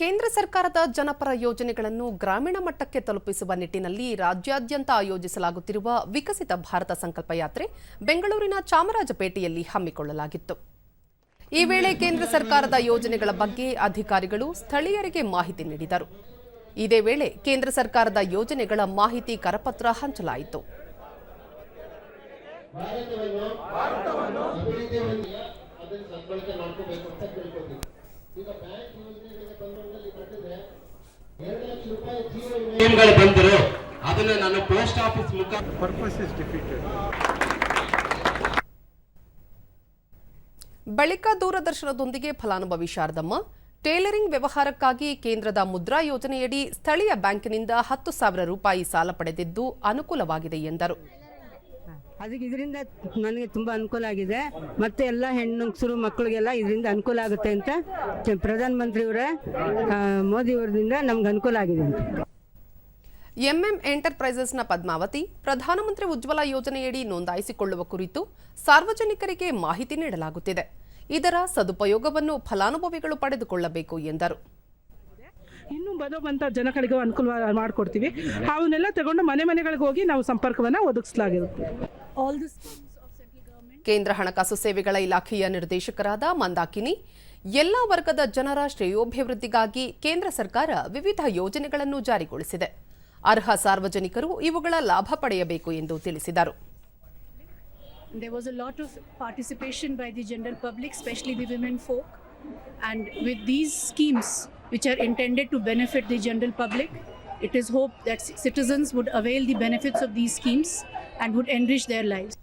ಕೇಂದ್ರ ಸರ್ಕಾರದ ಜನಪರ ಯೋಜನೆಗಳನ್ನು ಗ್ರಾಮೀಣ ಮಟ್ಟಕ್ಕೆ ತಲುಪಿಸುವ ನಿಟ್ಟಿನಲ್ಲಿ ರಾಜ್ಯಾದ್ಯಂತ ಆಯೋಜಿಸಲಾಗುತ್ತಿರುವ ವಿಕಸಿತ ಭಾರತ ಸಂಕಲ್ಪ ಯಾತ್ರೆ ಬೆಂಗಳೂರಿನ ಚಾಮರಾಜಪೇಟೆಯಲ್ಲಿ ಹಮ್ಮಿಕೊಳ್ಳಲಾಗಿತ್ತು. ಈ ವೇಳೆ ಕೇಂದ್ರ ಸರ್ಕಾರದ ಯೋಜನೆಗಳ ಬಗ್ಗೆ ಅಧಿಕಾರಿಗಳು ಸ್ಥಳೀಯರಿಗೆ ಮಾಹಿತಿ ನೀಡಿದರು. ಇದೇ ವೇಳೆ ಕೇಂದ್ರ ಸರ್ಕಾರದ ಯೋಜನೆಗಳ ಮಾಹಿತಿ ಕರಪತ್ರ ಹಂಚಲಾಯಿತು. ಸ್ಕೀಮ್ಗಳು ಬಂದರು ಅದನ್ನ ನಾನು ಪೋಸ್ಟ್ ಆಫೀಸ್ ಮುಖ purpose is defeated. ಬಳಿಕ ದೂರದರ್ಶನದೊಂದಿಗೆ ಫಲಾನುಭವಿ ಶಾರದಮ್ಮ ಟೇಲರಿಂಗ್ ವ್ಯವಹಾರಕ್ಕಾಗಿ ಕೇಂದ್ರದ ಮುದ್ರಾ ಯೋಜನೆಯಡಿ ಸ್ಥಳೀಯ ಬ್ಯಾಂಕಿನಿಂದ ಹತ್ತು ಸಾವಿರ ರೂಪಾಯಿ ಸಾಲ ಪಡೆದಿದ್ದು ಅನುಕೂಲವಾಗಿದೆ ಎಂದರು ಅದಕ್ಕೆ ಇದರಿಂದ ನನಗೆ ತುಂಬ ಅನುಕೂಲ ಆಗಿದೆ. ಮತ್ತೆ ಎಲ್ಲ ಹೆಣ್ಣುಸರು ಮಕ್ಕಳಿಗೆಲ್ಲ ಇದರಿಂದ ಅನುಕೂಲ ಆಗುತ್ತೆ ಅಂತ ಪ್ರಧಾನಮಂತ್ರಿಯವರ ಮೋದಿಯವರದಿಂದ ನಮ್ಗೆ ಅನುಕೂಲ ಆಗಿದೆ ಅಂತ. ಎಂಎಂ ಎಂಟರ್ಪ್ರೈಸಸ್ನ ಪದ್ಮಾವತಿ ಪ್ರಧಾನಮಂತ್ರಿ ಉಜ್ವಲ ಯೋಜನೆಯಡಿ ನೋಂದಾಯಿಸಿಕೊಳ್ಳುವ ಕುರಿತು ಸಾರ್ವಜನಿಕರಿಗೆ ಮಾಹಿತಿ ನೀಡಲಾಗುತ್ತಿದೆ. ಇದರ ಸದುಪಯೋಗವನ್ನು ಫಲಾನುಭವಿಗಳು ಪಡೆದುಕೊಳ್ಳಬೇಕು ಎಂದರು. ಇನ್ನು ಬರೋ ಬಂತ ಜನಗಳಿಗೆ ಅನುಕೂಲ ಮಾಡಿಕೊಡ್ತೀವಿ. ಅವನ್ನೆಲ್ಲ ತಗೊಂಡು ಮನೆ ಮನೆಗಳಿಗೆ ಹೋಗಿ ನಾವು ಸಂಪರ್ಕವನ್ನು ಒದಗಿಸಲಾಗಿರುತ್ತೆ. ಕೇಂದ್ರ ಹಣಕಾಸು ಸೇವೆಗಳ ಇಲಾಖೆಯ ನಿರ್ದೇಶಕರಾದ ಮಂದಾಕಿನಿ ಎಲ್ಲ ವರ್ಗದ ಜನರ ಶ್ರೇಯೋಭಿವೃದ್ಧಿಗಾಗಿ ಕೇಂದ್ರ ಸರ್ಕಾರ ವಿವಿಧ ಯೋಜನೆಗಳನ್ನು ಜಾರಿಗೊಳಿಸಿದೆ ಅರ್ಹ ಸಾರ್ವಜನಿಕರು ಇವುಗಳ ಲಾಭ ಪಡೆಯಬೇಕು ಎಂದು ತಿಳಿಸಿದರು There was a lot of participation by the general public, especially the women folk. And with these schemes, which are intended to benefit the general public, it is hoped that citizens would avail the benefits of these schemes and would enrich their lives.